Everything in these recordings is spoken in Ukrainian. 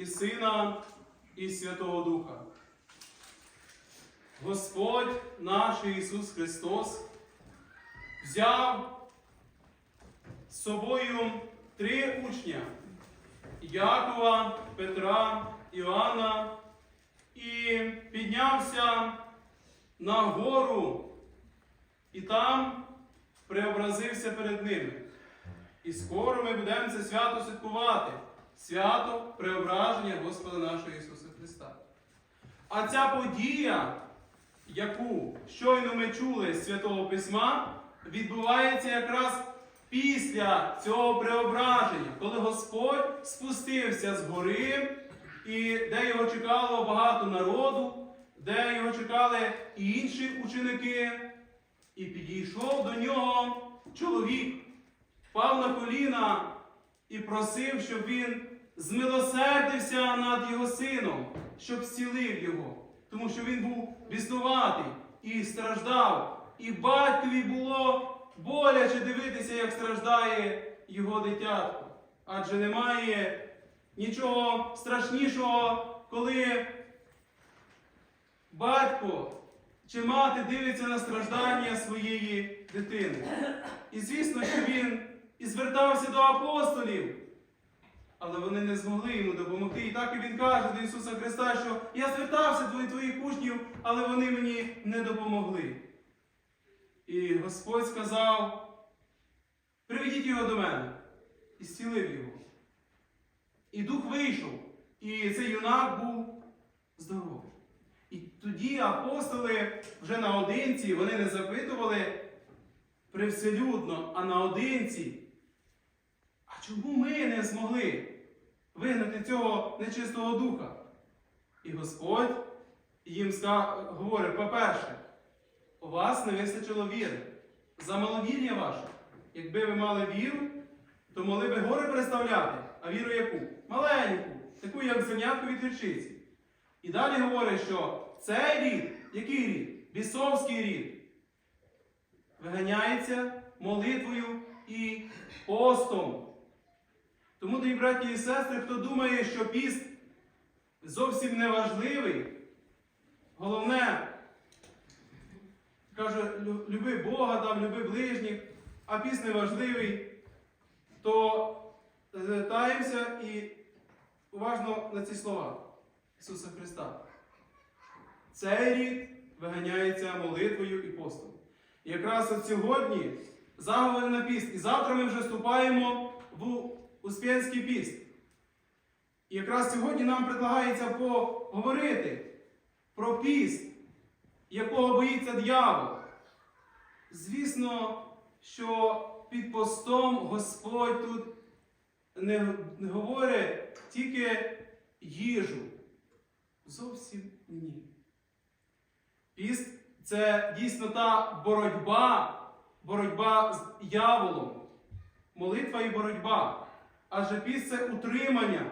і Сина, і Святого Духа. Господь наш Ісус Христос взяв з собою три учня Якова, Петра, Іоанна і піднявся на гору і там преобразився перед ними. І скоро ми будемо це свято святкувати. Свято преображення Господа нашого Ісуса Христа. А ця подія, яку щойно ми чули з Святого Письма, відбувається якраз після цього преображення, коли Господь спустився з гори, і де його чекало багато народу, де його чекали і інші ученики, і підійшов до нього чоловік, впав на коліна і просив, щоб він змилосердився над його сином, щоб зцілив його, тому що він був біснуватий і страждав, і батькові було боляче дивитися, як страждає його дитятко. Адже немає нічого страшнішого, коли батько чи мати дивиться на страждання своєї дитини. І звісно, що він і звертався до апостолів, але вони не змогли йому допомогти. І так і він каже до Ісуса Христа, що я звертався до твоїх учнів, але вони мені не допомогли. І Господь сказав: приведіть його до мене і зцілив його. І дух вийшов, і цей юнак був здоровий. І тоді апостоли вже наодинці, вони не запитували привселюдно, а наодинці. Чому ми не змогли вигнати цього нечистого духа? І Господь їм говорить, по-перше, у вас не вистачило віри. За маловір'я ваше. Якби ви мали віру, то могли би гори представляти, а віру яку? Маленьку, таку, як зернятку від гірчиці. І далі говорить, що цей рід, який рід? Бісовський рід, виганяється молитвою і постом. Тому, дорогі браті і сестри, хто думає, що піст зовсім не важливий, головне, каже, люби Бога, там, люби ближніх, а піст не важливий, то звертаємося і уважно на ці слова Ісуса Христа. Цей рід виганяється молитвою і постом. І якраз от сьогодні заговори на піст. І завтра ми вже вступаємо в Успенський піст. І якраз сьогодні нам предлагається поговорити про піст, якого боїться дьявол. Звісно, що під постом Господь тут не, говорить тільки їжу. Зовсім ні. Піст це дійсно та боротьба, боротьба з яволом, молитва і боротьба. Адже піст це утримання.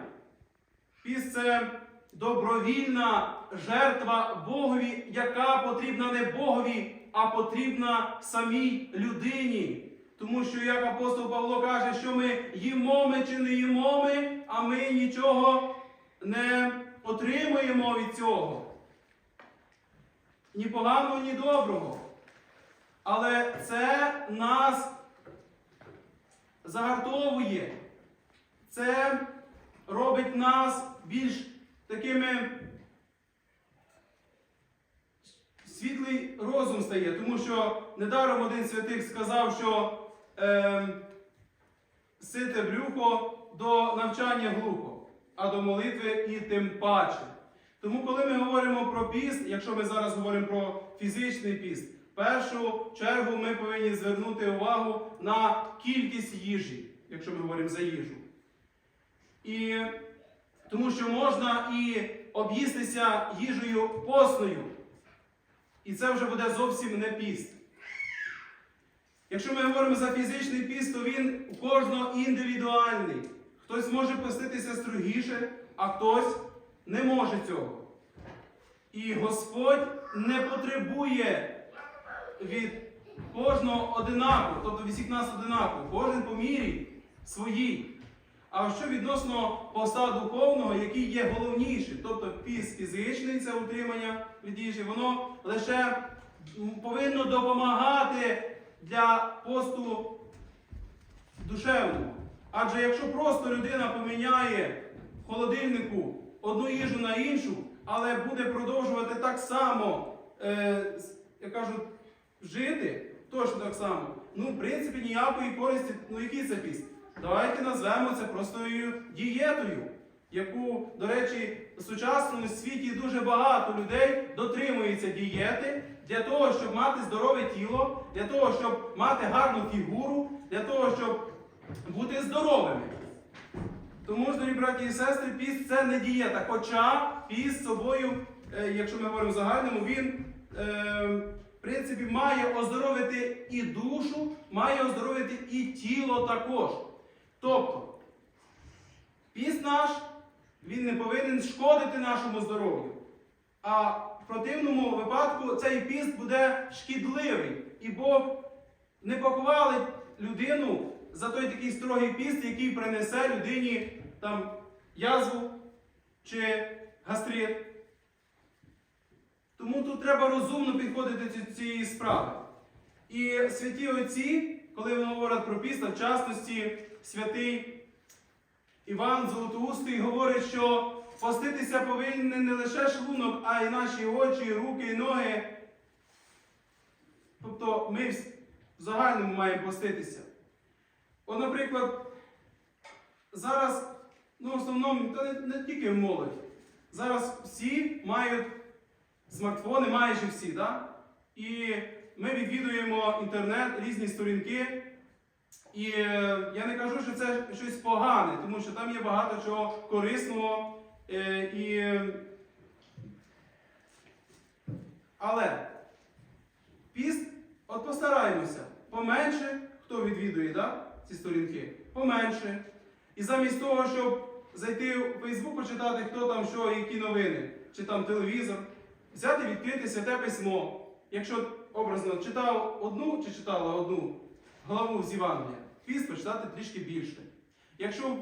Піст це добровільна жертва Богові, яка потрібна не Богові, а потрібна самій людині. Тому що, як апостол Павло каже, що ми їмо ми чи не їмо ми, а ми нічого не отримуємо від цього. Ні поганого, ні доброго. Але це нас загартовує. Це робить нас більш такими світлий розум стає, тому що недаром один святих сказав, що е, сите брюхо до навчання глухо, а до молитви і тим паче. Тому, коли ми говоримо про піст, якщо ми зараз говоримо про фізичний піст, в першу чергу ми повинні звернути увагу на кількість їжі, якщо ми говоримо за їжу. І тому що можна і об'їстися їжею постною. І це вже буде зовсім не піст. Якщо ми говоримо за фізичний піст, то він у кожного індивідуальний. Хтось може поститися строгіше, а хтось не може цього. І Господь не потребує від кожного одинаково, тобто від всіх нас одинаково, кожен по мірі своїй. А що відносно поста духовного, який є головніший, тобто піст фізичний, це утримання від їжі, воно лише повинно допомагати для посту душевного. Адже якщо просто людина поміняє в холодильнику одну їжу на іншу, але буде продовжувати так само, е, як кажуть, жити, точно так само, ну, в принципі, ніякої користі, ну який це піст? Давайте назвемо це простою дієтою, яку, до речі, в сучасному світі дуже багато людей дотримується дієти для того, щоб мати здорове тіло, для того, щоб мати гарну фігуру, для того, щоб бути здоровими. Тому, дорогі браті і сестри, піст це не дієта. Хоча піст собою, е, якщо ми говоримо загальному, він е, в принципі має оздоровити і душу, має оздоровити і тіло також. Тобто, піст наш, він не повинен шкодити нашому здоров'ю. А в противному випадку цей піст буде шкідливий. І Бог не похвалить людину за той такий строгий піст, який принесе людині там язву чи гастрит. Тому тут треба розумно підходити до цієї справи. І святі отці, коли вони говорять про піст, в частності святий Іван Золотоустий говорить, що поститися повинен не лише шлунок, а й наші очі, руки і ноги. Тобто ми в загальному маємо поститися. От, наприклад, зараз, ну, в основному, та не, не тільки в молоді, зараз всі мають смартфони, майже всі, да? і ми відвідуємо інтернет, різні сторінки. І е, я не кажу, що це щось погане, тому що там є багато чого корисного. Е, і... Але піст, от постараємося, поменше, хто відвідує да, ці сторінки, поменше. І замість того, щоб зайти у Фейсбук, почитати, хто там що, які новини, чи там телевізор, взяти відкрити святе письмо. Якщо образно читав одну чи читала одну главу з Євангелія, піст почитати трішки більше. Якщо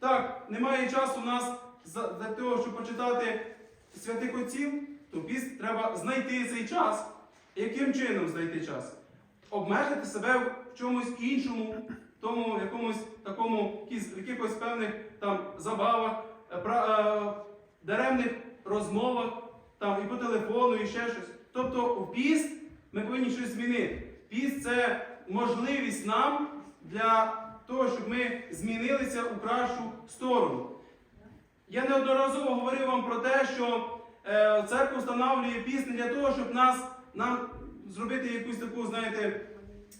так, немає часу у нас для того, щоб почитати святих отців, то піст треба знайти цей час. Яким чином знайти час? Обмежити себе в чомусь іншому, тому якомусь такому, в якихось певних там забавах, е, пра- е, даремних розмовах, там і по телефону, і ще щось. Тобто в піст ми повинні щось змінити. Піст це можливість нам для того, щоб ми змінилися у кращу сторону. Я неодноразово говорив вам про те, що е, церква встановлює піст не для того, щоб нас, нам зробити якусь таку, знаєте,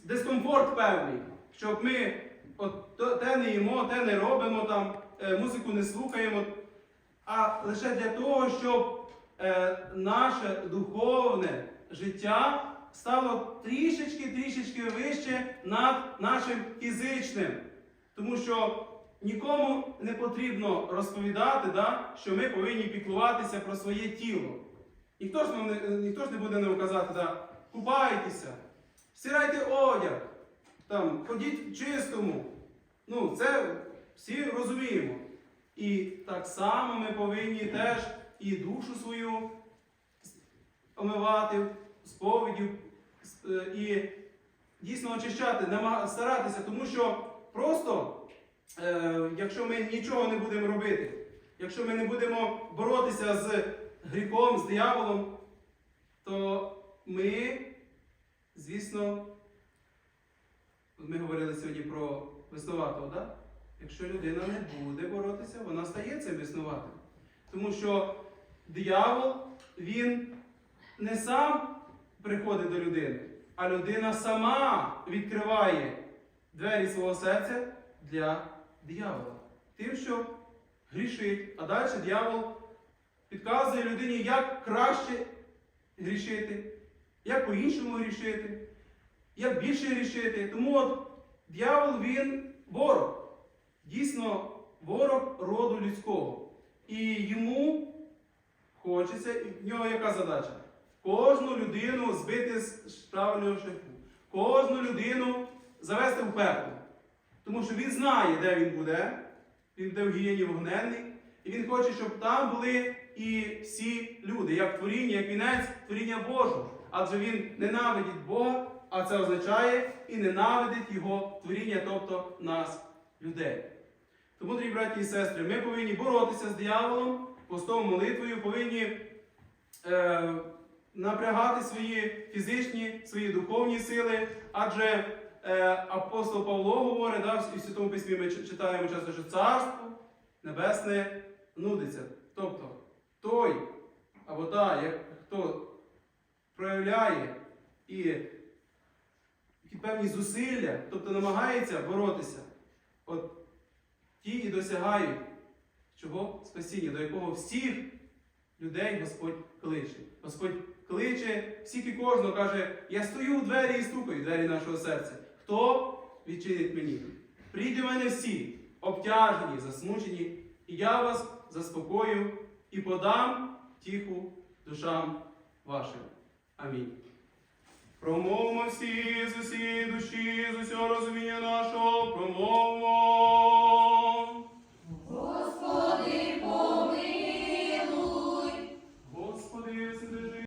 дискомфорт певний, щоб ми от, те не їмо, те не робимо, там, е, музику не слухаємо, а лише для того, щоб е, наше духовне життя стало трішечки-трішечки вище над нашим фізичним. Тому що нікому не потрібно розповідати, да, що ми повинні піклуватися про своє тіло. Ніхто ж, ніхто ж не буде нам казати, да, купайтеся, стирайте одяг, там, ходіть чистому. Ну, це всі розуміємо. І так само ми повинні теж і душу свою омивати сповіддю с- е, і дійсно очищати, старатися, тому що просто, е, якщо ми нічого не будемо робити, якщо ми не будемо боротися з гріхом, з дияволом, то ми, звісно, ми говорили сьогодні про веснуватого, да? якщо людина не буде боротися, вона стає цим веснуватим. Тому що диявол, він не сам приходить до людини, а людина сама відкриває двері свого серця для диявола. Тим, що грішить. А далі диявол підказує людині, як краще грішити, як по-іншому грішити, як більше грішити. Тому от диявол він ворог. Дійсно, ворог роду людського. І йому хочеться, і в нього яка задача? Кожну людину збити з правильного шляху. Кожну людину завести в пекло. Тому що він знає, де він буде, він де в гієні вогненний, і він хоче, щоб там були і всі люди, як творіння, як вінець творіння Божого. Адже він ненавидить Бога, а це означає і ненавидить Його творіння, тобто нас, людей. Тому, дорогі браті і сестри, ми повинні боротися з дияволом, постом молитвою, повинні е, напрягати свої фізичні, свої духовні сили, адже е, апостол Павло говорить, да, і в Святому Письмі ми читаємо часто, що царство небесне нудиться. Тобто той або та, як хто проявляє і певні зусилля, тобто намагається боротися, от ті і досягають чого? Спасіння, до якого всіх людей Господь кличе. Господь кличе всіх і кожного, каже, я стою у двері і стукаю, в двері нашого серця. Хто відчинить мені? Прийде мене всі, обтяжені, засмучені, і я вас заспокою і подам тіху душам вашим. Амінь. Промовмо всі з усієї душі, з усього розуміння нашого, промовмо.